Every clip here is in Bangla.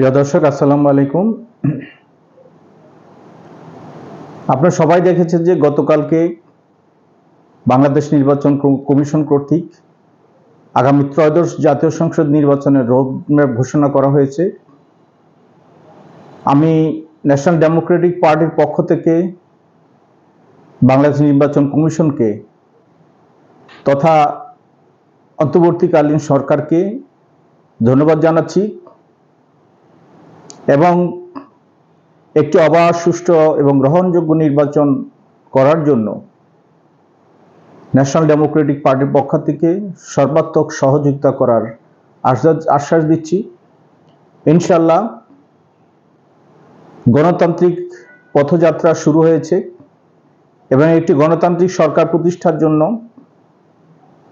প্রিয় দর্শক, আসসালামু আলাইকুম। আপনারা সবাই দেখেছেন যে গতকালকে বাংলাদেশ নির্বাচন কমিশন কর্তৃক আগামী ত্রয়োদশ জাতীয় সংসদ নির্বাচনের রোডম্যাপ ঘোষণা করা হয়েছে। আমি ন্যাশনাল ডেমোক্রেটিক পার্টির পক্ষ থেকে বাংলাদেশ নির্বাচন কমিশনকে তথা অন্তর্বর্তীকালীন সরকারকে ধন্যবাদ জানাচ্ছি। এবং একটি অবাধ, সুষ্ঠু এবং গ্রহণযোগ্য নির্বাচন করার জন্য ন্যাশনাল ডেমোক্রেটিক পার্টির পক্ষ থেকে সর্বাত্মক সহযোগিতা করার আশ্বাস আশ্বাস দিচ্ছি। ইনশাল্লাহ গণতান্ত্রিক পথযাত্রা শুরু হয়েছে এবং একটি গণতান্ত্রিক সরকার প্রতিষ্ঠার জন্য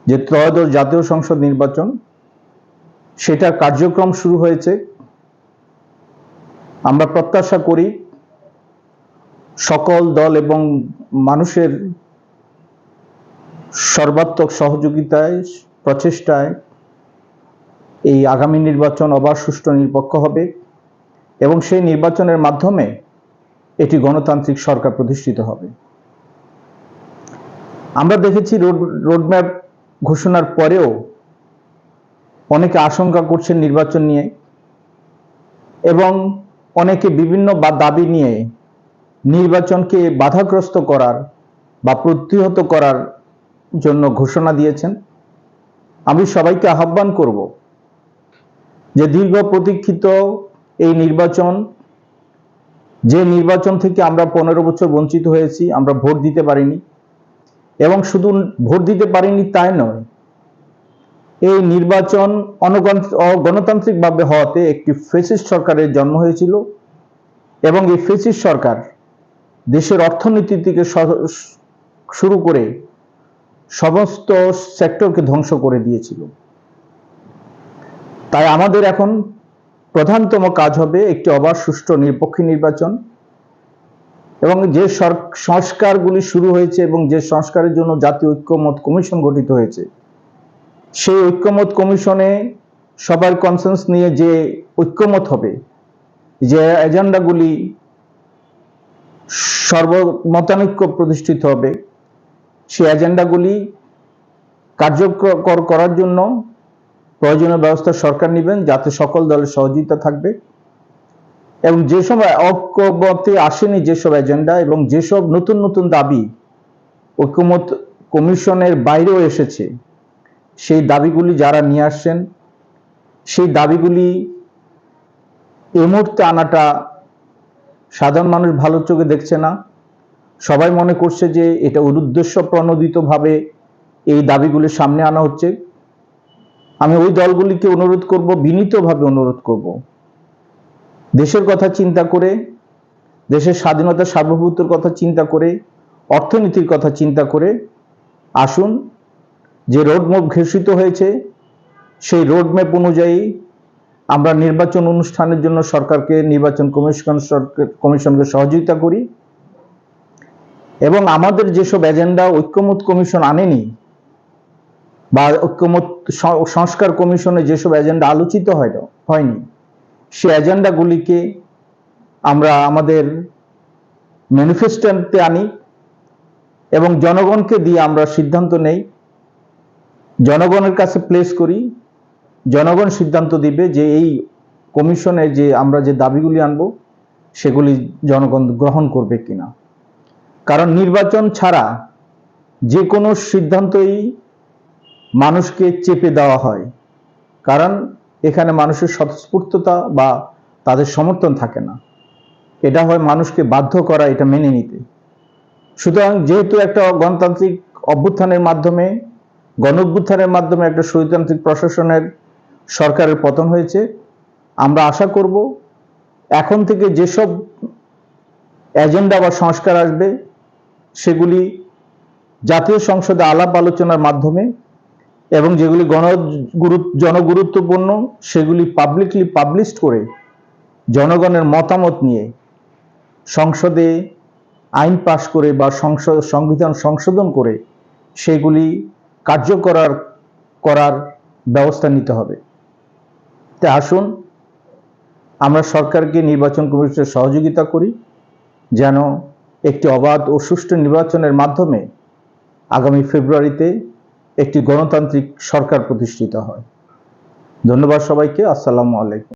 যে ত্রয়োদশ জাতীয় সংসদ নির্বাচন, সেটার কার্যক্রম শুরু হয়েছে। আমরা প্রত্যাশা করি সকল দল এবং মানুষের সর্বাত্মক সহযোগিতায়, প্রচেষ্টায় এই আগামী নির্বাচন অবাধ সুষ্ঠু নিরপেক্ষ হবে এবং সেই নির্বাচনের মাধ্যমে এটি গণতান্ত্রিক সরকার প্রতিষ্ঠিত হবে। আমরা দেখেছি রোড, রোডম্যাপ ঘোষণার পরেও অনেকে আশঙ্কা করছেন নির্বাচন নিয়ে এবং অনেকে বিভিন্ন বা দাবি নিয়ে নির্বাচনকে বাধাগ্রস্ত করার বা প্রতিহত করার জন্য ঘোষণা দিয়েছেন। আমি সবাইকে আহ্বান করব যে দীর্ঘ প্রতীক্ষিত এই নির্বাচন, যে নির্বাচন থেকে আমরা পনেরো বছর বঞ্চিত হয়েছি, আমরা ভোট দিতে পারিনি। এবং শুধু ভোট দিতে পারিনি তাই নয় এই নির্বাচন অগণতান্ত্রিকভাবে হওয়াতে একটি ফেসিস্ট সরকারের জন্ম হয়েছিল এবং এই ফেসিস্ট সরকার দেশের অর্থনীতি থেকে শুরু করে সমস্ত সেক্টরকে ধ্বংস করে দিয়েছিল। তাই আমাদের এখন প্রধানতম কাজ হবে একটি অবাধ সুষ্ঠু নিরপেক্ষ নির্বাচন এবং যে সংস্কারগুলি শুরু হয়েছে এবং যে সংস্কারের জন্য জাতীয় ঐক্যমত কমিশন গঠিত হয়েছে সেই ঐক্যমত কমিশনে সবার কনসেন্স নিয়ে যে ঐক্যমত হবে, যে এজেন্ডাগুলি সর্বমতানৈক্য প্রতিষ্ঠিত হবে, সেই এজেন্ডাগুলি কার্যকর করার জন্য প্রয়োজনীয় ব্যবস্থা সরকার নেবেন যাতে সকল দলের সহযোগিতা থাকবে। এবং যেসব ঐক্যমতে আসেনি যেসব এজেন্ডা এবং যেসব নতুন নতুন দাবি ঐক্যমত কমিশনের বাইরেও এসেছে সেই দাবিগুলি যারা নিয়ে আসছেন, সেই দাবিগুলি এ মুহূর্তে আনাটা সাধারণ মানুষ ভালো চোখে দেখছে না। সবাই মনে করছে যে এটা উদ্দেশ্য প্রণোদিতভাবে এই দাবিগুলি সামনে আনা হচ্ছে। আমি ওই দলগুলিকে অনুরোধ করব, বিনীতভাবে অনুরোধ করব। দেশের কথা চিন্তা করে, দেশের স্বাধীনতা সার্বভৌমত্বের কথা চিন্তা করে, অর্থনীতির কথা চিন্তা করে আসুন যে রোডম্যাপ ঘোষিত হয়েছে, সেই রোডম্যাপ অনুযায়ী আমরা নির্বাচন অনুষ্ঠানের জন্য সরকারকে, নির্বাচন কমিশন কমিশনকে সহযোগিতা করি এবং আমাদের যেসব এজেন্ডা ঐক্যমত কমিশন আনেনি বা ঐক্যমত সংস্কার কমিশনে যেসব এজেন্ডা আলোচিত হয় হয়নি সে এজেন্ডাগুলিকে আমরা আমাদের ম্যানিফেস্টোতে আনি এবং জনগণকে দিয়ে আমরা সিদ্ধান্ত নেই। জনগণের কাছে প্লেস করি, জনগণ সিদ্ধান্ত দিবে যে এই কমিশনে যে আমরা যে দাবিগুলি আনব, সেগুলি জনগণ গ্রহণ করবে কিনা। কারণ নির্বাচন ছাড়া যে কোনো সিদ্ধান্তই মানুষকে চেপে দেওয়া হয়। কারণ এখানে মানুষের স্বতঃস্ফূর্ততা বা তাদের সমর্থন থাকে না। এটা হয় মানুষকে বাধ্য করা, এটা মেনে নিতে। সুতরাং যেহেতু একটা গণতান্ত্রিক অভ্যুত্থানের মাধ্যমে গণ অভ্যুত্থানের মাধ্যমে একটা স্বৈরতান্ত্রিক প্রশাসনের সরকারের পতন হয়েছে। আমরা আশা করব এখন থেকে যেসব এজেন্ডা বা সংস্কার আসবে, সেগুলি জাতীয় সংসদে আলাপ আলোচনার মাধ্যমে এবং যেগুলি গণ গুরু- জনগুরুত্বপূর্ণ, সেগুলি পাবলিকলি পাবলিশ করে জনগণের মতামত নিয়ে সংসদে আইন পাশ করে বা সংসদ সংবিধান সংশোধন করে সেগুলি কার্যকরার করার ব্যবস্থা নিতে হবে। তা আসুন, আমরা সরকারকে নির্বাচন কমিশনের সহযোগিতা করি, যেন একটি অবাধ ও সুষ্ঠু নির্বাচনের মাধ্যমে আগামী ফেব্রুয়ারিতে একটি গণতান্ত্রিক সরকার প্রতিষ্ঠিত হয়। ধন্যবাদ সবাইকে, আসসালামু আলাইকুম।